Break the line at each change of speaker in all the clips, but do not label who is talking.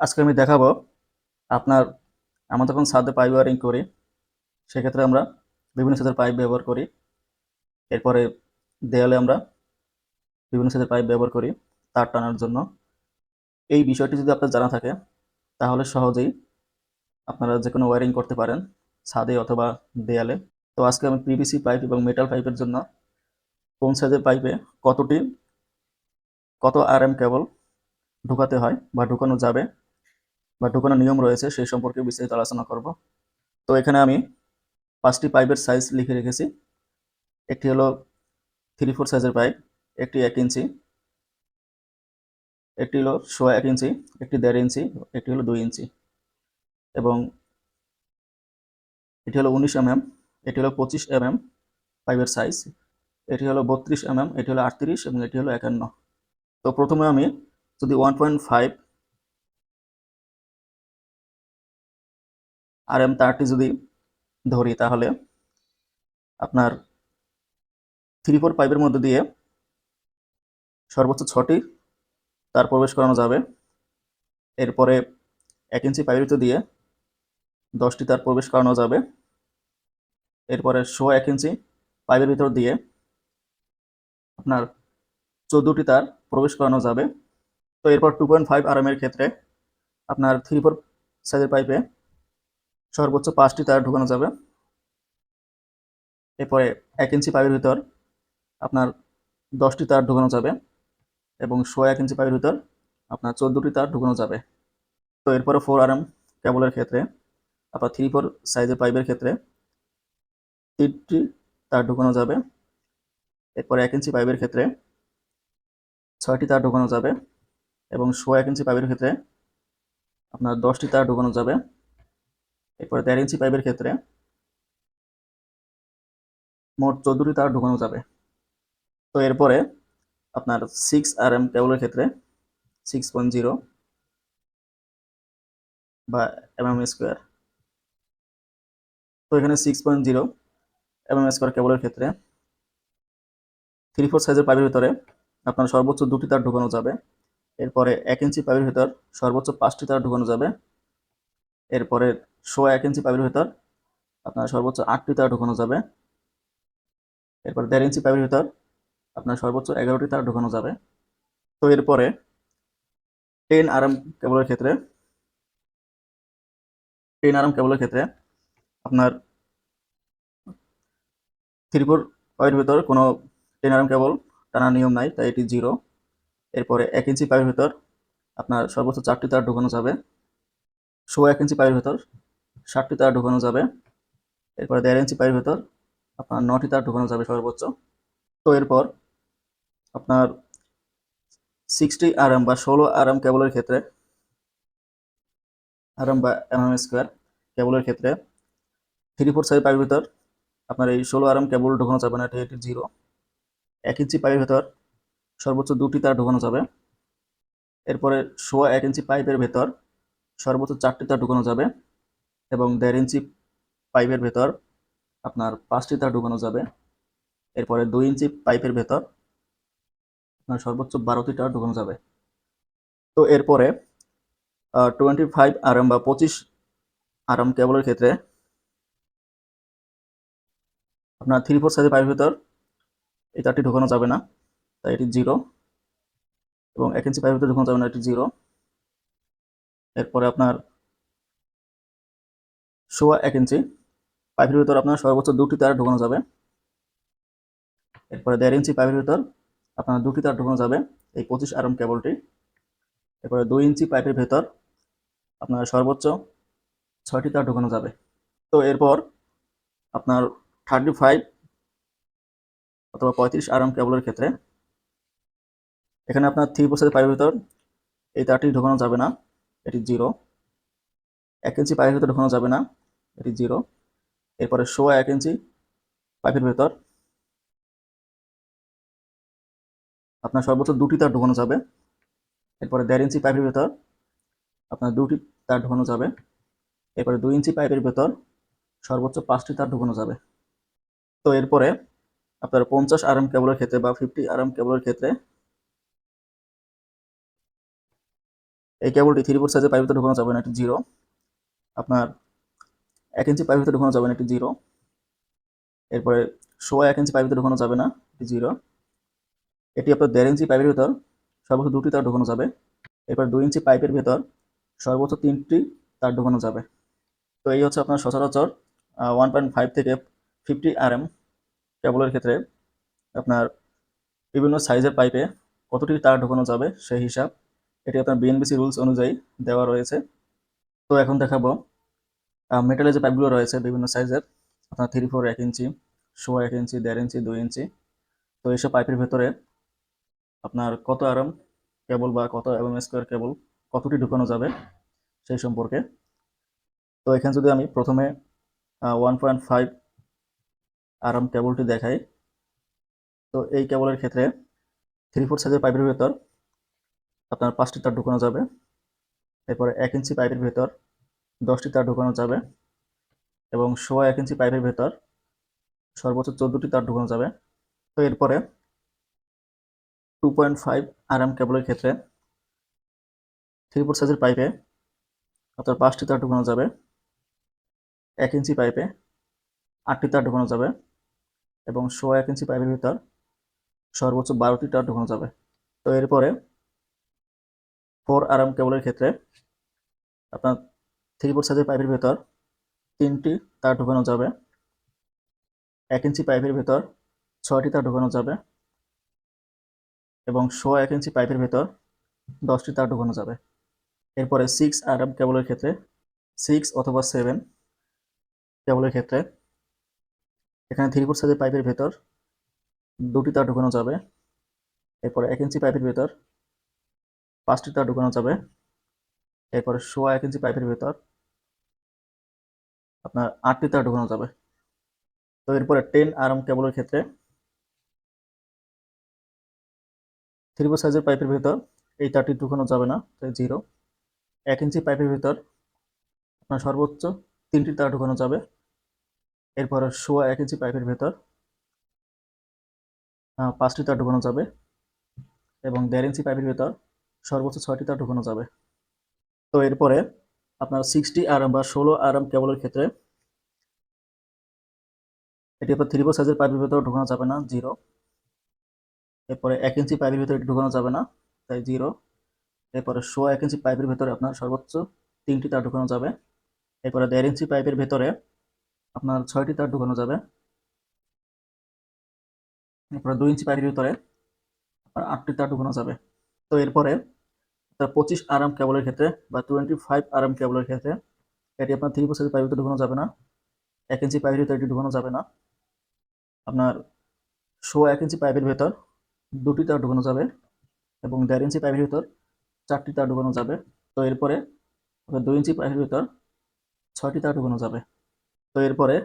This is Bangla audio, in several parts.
আজকে আমি দেখাবো আপনার আমরা যখন ছাদে পাইপ ওয়ারিং করি, সেক্ষেত্রে আমরা বিভিন্ন সাইজের পাইপ ব্যবহার করি। এরপরে দেয়ালে আমরা বিভিন্ন সাইজের পাইপ ব্যবহার করি তার টানার জন্য। এই বিষয়টি যদি আপনার জানা থাকে, তাহলে সহজেই আপনারা যে কোনো ওয়ারিং করতে পারেন ছাদে অথবা দেয়ালে। তো আজকে আমি পিভিসি পাইপ এবং মেটাল পাইপের জন্য কোন সাইজের পাইপে কতটি, কত আর এম কেবল ঢোকাতে হয় বা ঢোকানো যাবে বা ঢোকানোর নিয়ম রয়েছে, সেই সম্পর্কে বিস্তারিত আলোচনা করব। তো এখানে আমি পাঁচটি পাইপের সাইজ লিখে রেখেছি। একটি হলো থ্রি ফোর সাইজের পাইপ একটি এক ইঞ্চি, একটি হলো সোয়া এক ইঞ্চি, একটি দেড় ইঞ্চি, একটি হলো দুই ইঞ্চি এবং এটি হলো উনিশ এমএম, এটি হলো পঁচিশ এমএম পাইপের সাইজ এটি হলো বত্রিশ এমএম, এটি হলো আটত্রিশ এবং এটি হলো একান্ন। তো প্রথমে আমি যদি one point five R M তারটি যদি ধরি তাহলে আপনার থ্রি ফোর পাইপের মধ্যে দিয়ে সর্বোচ্চ ছটি তার প্রবেশ করানো যাবে। এরপরে এক ইঞ্চি পাইপের ভিতর দিয়ে দশটি তার প্রবেশ করানো যাবে। এরপরে শো এক ইঞ্চি পাইপের ভিতর দিয়ে আপনার চোদ্দোটি তার প্রবেশ করানো যাবে। তো এরপর টু পয়েন্ট ফাইভ আর এর ক্ষেত্রে আপনার থ্রি ফোর সাইজের পাইপে সর্বোচ্চ পাঁচটি তার ঢুকানো যাবে। এরপরে এক ইঞ্চি পাইপের ভিতর আপনার দশটি তার ঢুকানো যাবে এবং সোয়া এক ইঞ্চি পাইপের ভিতর আপনার চোদ্দোটি তার ঢুকানো যাবে। তো এরপরে ফোর আর এম কেবলের ক্ষেত্রে আপনার থ্রি ফোর সাইজের পাইপের ক্ষেত্রে তিনটি তার ঢুকানো যাবে। এরপরে এক ইঞ্চি পাইপের ক্ষেত্রে ছয়টি তার ঢুকানো যাবে এবং সোয়া এক ইঞ্চি পাইপের ক্ষেত্রে আপনার দশটি তার ঢুকানো যাবে। এরপরে দেড় ইঞ্চি পাইপের ক্ষেত্রে মোট চোদ্দটি তার ঢুকানো যাবে। তো এরপরে আপনার সিক্স আর এম কেবলের ক্ষেত্রে সিক্স পয়েন্ট জিরো বা এম এম স্কোয়ার তো এখানে six point zero M M square কেবলের ক্ষেত্রে থ্রি ফোর সাইজের পাইপের ভিতরে আপনার সর্বোচ্চ দুটি তার ঢুকানো যাবে। এরপরে এক ইঞ্চি পাইপের ভিতর সর্বোচ্চ পাঁচটি তার ঢুকানো যাবে। এরপরে শো এক ইঞ্চি পাইপের ভিতর আপনার সর্বোচ্চ আটটি তার ঢুকানো যাবে। এরপর দেড় ইঞ্চি পাইপের ভিতর আপনার সর্বোচ্চ এগারোটি তার ঢুকানো যাবে। তো এরপরে টেন আরাম কেবলের ক্ষেত্রে, টেন আরাম কেবলের ক্ষেত্রে আপনার থ্রি ফোর পাইপের ভিতর কোনো টেন আরাম কেবল টানার নিয়ম নাই, তাই এটি জিরো এরপরে এক ইঞ্চি পাইপের ভিতর আপনার সর্বোচ্চ চারটি তার ঢুকানো যাবে। শো এক ইঞ্চি পাইপের ভিতর ষাটটি তার ঢুকানো যাবে। এরপরে দেড় ইঞ্চি পাইপের ভেতর আপনার নটি তার ঢুকানো যাবে সর্বোচ্চ। তো এরপর আপনার সিক্সটি আরএম বা ষোলো আরএম কেবলের ক্ষেত্রে আরএম বা এম এম স্কোয়ার কেবলের ক্ষেত্রে থ্রি ফোর সাইজ পাইপের ভেতর আপনার এই ষোলো আরএম কেবল ঢোকানো যাবে না, এটি জিরো এক ইঞ্চি পাইপের ভেতর সর্বোচ্চ দুটি তার ঢোকানো যাবে। এরপরে সোয়া এক ইঞ্চি পাইপের ভেতর সর্বোচ্চ চারটি তার ঢুকানো যাবে। এবং দেড় ইঞ্চি পাইপের ভেতর আপনার পাঁচটি তার ঢুকানো যাবে। এরপরে দুই ইঞ্চি পাইপের ভেতর আপনার সর্বোচ্চ বারোটি তার ঢুকানো যাবে। তো এরপরে টোয়েন্টি ফাইভ আরএম বা পঁচিশ আরএম কেবলের ক্ষেত্রে আপনার থ্রি ফোর সাইজের পাইপের ভেতর এই তারটি ঢুকানো যাবে না, তাই এটি জিরো এবং এক ইঞ্চি পাইপের ভেতর ঢুকানো যাবে না, এটি জিরো এরপরে আপনার সোয়া এক ইঞ্চি। পাইপের ভিতর আপনার সর্বোচ্চ দুটি তার ঢোকানো যাবে। এরপরে দেড় ইঞ্চি পাইপের ভিতর আপনার দুটি তার ঢোকানো যাবে, এই পঁচিশ আরম কেবলটি। এরপরে দুই ইঞ্চি পাইপের ভেতর আপনার সর্বোচ্চ ছয়টি তার ঢোকানো যাবে। তো এরপর আপনার থার্টি ফাইভ অথবা পঁয়ত্রিশ আরম কেবলের ক্ষেত্রে এখানে আপনার থ্রি বছরের পাইপের ভিতর এই তারটি ঢোকানো যাবে না, এটি জিরো। এক ইঞ্চি পাইপের ভিতর ঢোকানো যাবে না এটি জিরো এরপরে সোয়া এক ইঞ্চি পাইপের ভেতর। আপনার সর্বোচ্চ দুটি তার ঢোকানো যাবে। এরপরে দেড় ইঞ্চি পাইপের ভেতর আপনার দুটি তার ঢোকানো যাবে। এরপরে দুই ইঞ্চি পাইপের ভেতর সর্বোচ্চ পাঁচটি তার ঢোকানো যাবে। তো এরপরে আপনার পঞ্চাশ আরাম কেবলের ক্ষেত্রে বা ফিফটি আরাম কেবলের ক্ষেত্রে এই কেবলটি থ্রি ফোর সাইজের পাইপ ভিতরে ঢোকানো যাবে না, এটি জিরো আপনার এক ইঞ্চি পাইপ ভিতরে ঢোকানো যাবে না এটি জিরো। এরপরে সোয়া এক ইঞ্চি পাইপ ভিতরে ঢোকানো যাবে না এটি জিরো। এটি আপনার দেড় ইঞ্চি পাইপের ভিতর সর্বোচ্চ দুটি তার ঢোকানো যাবে। এরপর দুই ইঞ্চি পাইপের ভেতর, সর্বোচ্চ তিনটি তার ঢোকানো যাবে। তো এই হচ্ছে আপনার সচরাচর ওয়ান পয়েন্ট ফাইভ থেকে ফিফটি আর এম কেবলের ক্ষেত্রে আপনার বিভিন্ন সাইজের পাইপে কতটি তার ঢোকানো যাবে সেই হিসাব। এটি আপনার বিএনবিসি রুলস অনুযায়ী দেওয়া রয়েছে। তো এখন দেখাবো মেটালের যে পাইপগুলো রয়েছে বিভিন্ন সাইজের আপনার থ্রি ফোর এক ইঞ্চি, সোয়া এক ইঞ্চি, দেড় ইঞ্চি, দুই ইঞ্চি, তো এইসব পাইপের ভেতরে আপনার কত আরাম কেবল বা কত এম স্কোয়ার কেবল কতটি ঢুকানো যাবে, সেই সম্পর্কে। তো এখানে যদি আমি প্রথমে ওয়ান পয়েন্ট ফাইভ আরাম কেবলটি দেখাই, তো এই কেবলের ক্ষেত্রে থ্রি ফোর সাইজের পাইপের ভেতর আপনার পাঁচটি তার ঢুকানো যাবে, এরপরে এক ইঞ্চি পাইপের ভেতর দশটি তার ঢুকানো যাবে এবং সোয়া এক ইঞ্চি পাইপের ভেতর সর্বোচ্চ চোদ্দোটি তার ঢুকানো যাবে। তো এরপরে টু পয়েন্ট ফাইভ আরাম কেবলের ক্ষেত্রে থ্রি ফোর সাইজের পাইপে আপনার পাঁচটি তার ঢুকানো যাবে। এক ইঞ্চি পাইপে আটটি তার ঢুকানো যাবে এবং সোয়া এক ইঞ্চি পাইপের ভিতর সর্বোচ্চ বারোটি তার ঢুকানো যাবে। তো এরপরে ফোর আরাম কেবলের ক্ষেত্রে আপনার থ্রি ফোর সাইজের পাইপের ভেতর তিনটি তার ঢুকানো যাবে। এক ইঞ্চি পাইপের ভেতর ছয়টি তার ঢুকানো যাবে এবং সোয়া এক ইঞ্চি পাইপের ভেতর দশটি তার ঢুকানো যাবে। এরপরে সিক্স আরাম কেবলের ক্ষেত্রে সিক্স অথবা সেভেন কেবলের ক্ষেত্রে এখানে থ্রি ফোর সাইজের পাইপের ভেতর দুটি তার ঢুকানো যাবে। এরপরে এক ইঞ্চি পাইপের ভেতর পাঁচটি তার ঢুকানো যাবে। এরপরে সোয়া এক ইঞ্চি পাইপের ভেতর আপনার আটটি তার ঢুকানো যাবে। তো এরপরে টেন আরাম কেবলের ক্ষেত্রে থ্রি সাইজের পাইপের ভেতর এই তারটি ঢুকানো যাবে না তাই জিরো। এক ইঞ্চি পাইপের ভেতর আপনার সর্বোচ্চ তিনটি তার ঢুকানো যাবে। এরপরে সোয়া এক ইঞ্চি পাইপের ভেতর পাঁচটি তার ঢুকানো যাবে এবং দেড় ইঞ্চি পাইপের ভেতর সর্বোচ্চ ছয়টি তার ঢুকানো যাবে। তো এরপরে আপনার সিক্সটি আরাম বা ষোলো আরাম কেবলের ক্ষেত্রে এটি আপনার থ্রি ফোর সাইজের পাইপের ভেতর ঢুকানো যাবে না জিরো এরপরে এক ইঞ্চি পাইপের ভেতরে ঢুকানো যাবে না, তাই জিরো এরপরে শো এক ইঞ্চি পাইপের ভেতরে আপনার সর্বোচ্চ তিনটি তার ঢুকানো যাবে। এরপরে দেড় ইঞ্চি পাইপের ভেতরে আপনার ছয়টি তার ঢুকানো যাবে। এরপরে দুই ইঞ্চি পাইপের ভিতরে আপনার আটটি তার ঢুকানো যাবে। তো এরপরে আপনার পঁচিশ আরাম কেবলের ক্ষেত্রে বা টোয়েন্টি ফাইভ আরাম কেবলের ক্ষেত্রে এটি আপনার থ্রি পাইপের ভিতরে ঢুকানো যাবে না। এক ইঞ্চি পাইপের ভিতরে এটি ঢুকানো যাবে না। আপনার শো এক ইঞ্চি পাইপের ভেতর দুটি তার ঢুকানো যাবে এবং দেড় ইঞ্চি পাইপের ভিতর চারটি তার ঢুকানো যাবে। তো এরপরে দুই ইঞ্চি পাইপের ভিতর ছয়টি তার ঢুকানো যাবে। তো এরপরে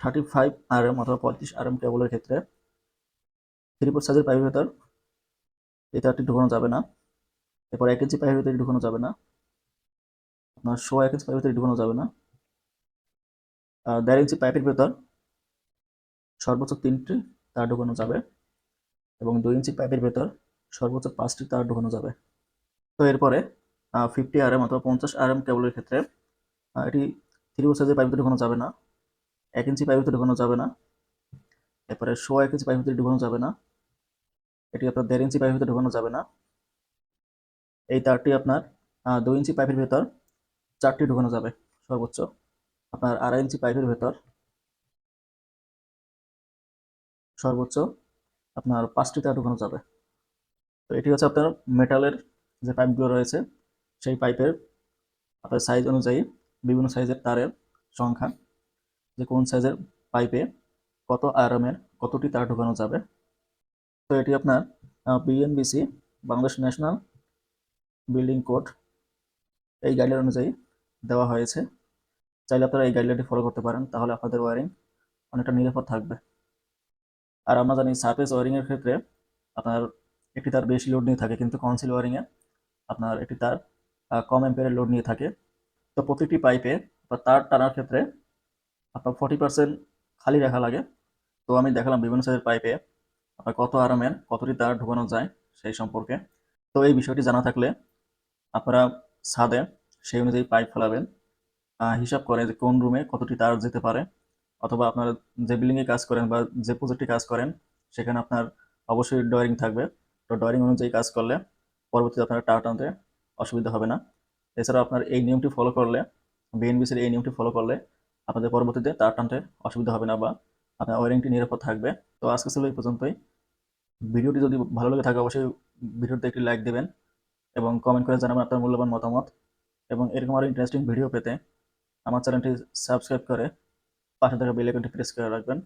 থার্টি ফাইভ আর এম অথবা পঁয়ত্রিশ আর এম কেবলের ক্ষেত্রে থ্রি ফোর সাইজের পাইপের ভেতর এই তারটি ঢুকানো যাবে না। এরপর এক ইঞ্চি পাইপের ভিতরে ঢুকানো যাবে না। আপনার শো এক ইঞ্চি পাইপের ভিতরে ঢুকানো যাবে না। দেড় ইঞ্চি পাইপের ভেতর সর্বোচ্চ তিনটি তার ঢুকানো যাবে এবং দুই ইঞ্চি পাইপের ভেতর সর্বোচ্চ পাঁচটি তার ঢুকানো যাবে। তো এরপরে ফিফটি আর এম অথবা পঞ্চাশ আর এম কেবলের ক্ষেত্রে এটি থ্রি ফোর সাইজের পাইপ ঢুকানো যাবে না। এক ইঞ্চি পাইপ ভিতরে ঢুকানো যাবে না। এরপরে শো এক ইঞ্চি ভিতরে ঢুকানো যাবে না। এটি আপনার দেড় ইঞ্চি পাইপ ভিতরে ঢুকানো যাবে না। এই তারটি আপনার দুই ইঞ্চি পাইপের ভেতর চারটি ঢুকানো যাবে সর্বোচ্চ। আপনার আড়াই ইঞ্চি পাইপের ভেতর সর্বোচ্চ আপনার পাঁচটি তার ঢুকানো যাবে। তো এটি হচ্ছে আপনার মেটালের যে পাইপগুলো রয়েছে, সেই পাইপের আপনার সাইজ অনুযায়ী বিভিন্ন সাইজের তারের সংখ্যা, যে কোন সাইজের পাইপে কত আরামের কতটি তার ঢোকানো যাবে। তো এটি আপনার BNBC Bangladesh national building code, এই গাইডলাইন অনুযায়ী দেওয়া হয়েছে। চাইলে আপনারা এই গাইডলাইনটি ফলো করতে পারেন, তাহলে আপনাদের ওয়ারিং অনেকটা নিরাপদ থাকবে। আর আমরা জানি সারফেস ওয়ারিংয়ের ক্ষেত্রে আপনার একটি তার বেশি লোড নিয়ে থাকে, কিন্তু কনসিল ওয়ারিংয়ে আপনার একটি তার কম অ্যাম্পিয়ারের লোড নিয়ে থাকে। তো প্রতিটি পাইপে বা তার টানার ক্ষেত্রে আপনার ফর্টি পার্সেন্ট খালি রাখা লাগে। তো আমি দেখালাম বিভিন্ন সাইজের পাইপে কত আরামের কতটি তার ঢোকানো যায় সেই সম্পর্কে। তো এই বিষয়টি জানা থাকলে আপনারা ছাদে সেই অনুযায়ী পাইপ ফেলাবেন। হিসাব করে যে কোন রুমে কতটি তার যেতে পারে। অথবা আপনারা যে বিল্ডিংয়ে কাজ করেন বা যে প্রজেক্টে কাজ করেন, সেখানে আপনার অবশ্যই ডয়ারিং থাকবে। তো ডয়ারিং অনুযায়ী কাজ করলে পরবর্তীতে আপনারা টাওয়ার টানতে অসুবিধা হবে না। এছাড়াও আপনার এই নিয়মটি ফলো করলে বিএনবিসির এই নিয়মটি ফলো করলে আপনাদের পরবর্তীতে তার টানতে অসুবিধা হবে না বা আপনার ওয়ারিংটি নিরাপদ থাকবে। তো আজকে ছিল এই পর্যন্তই। ভিডিওটি যদি ভালো লাগে থাকে, অবশ্যই ভিডিওতে একটি লাইক দেবেন এবং কমেন্ট করে জানাবেন আপনার মূল্যবান মতামত এবং এরকম আরও ইন্টারেস্টিং ভিডিও পেতে আমার চ্যানেলটি সাবস্ক্রাইব করে পাশে থাকা বেল আইকনটি প্রেস করে রাখবেন।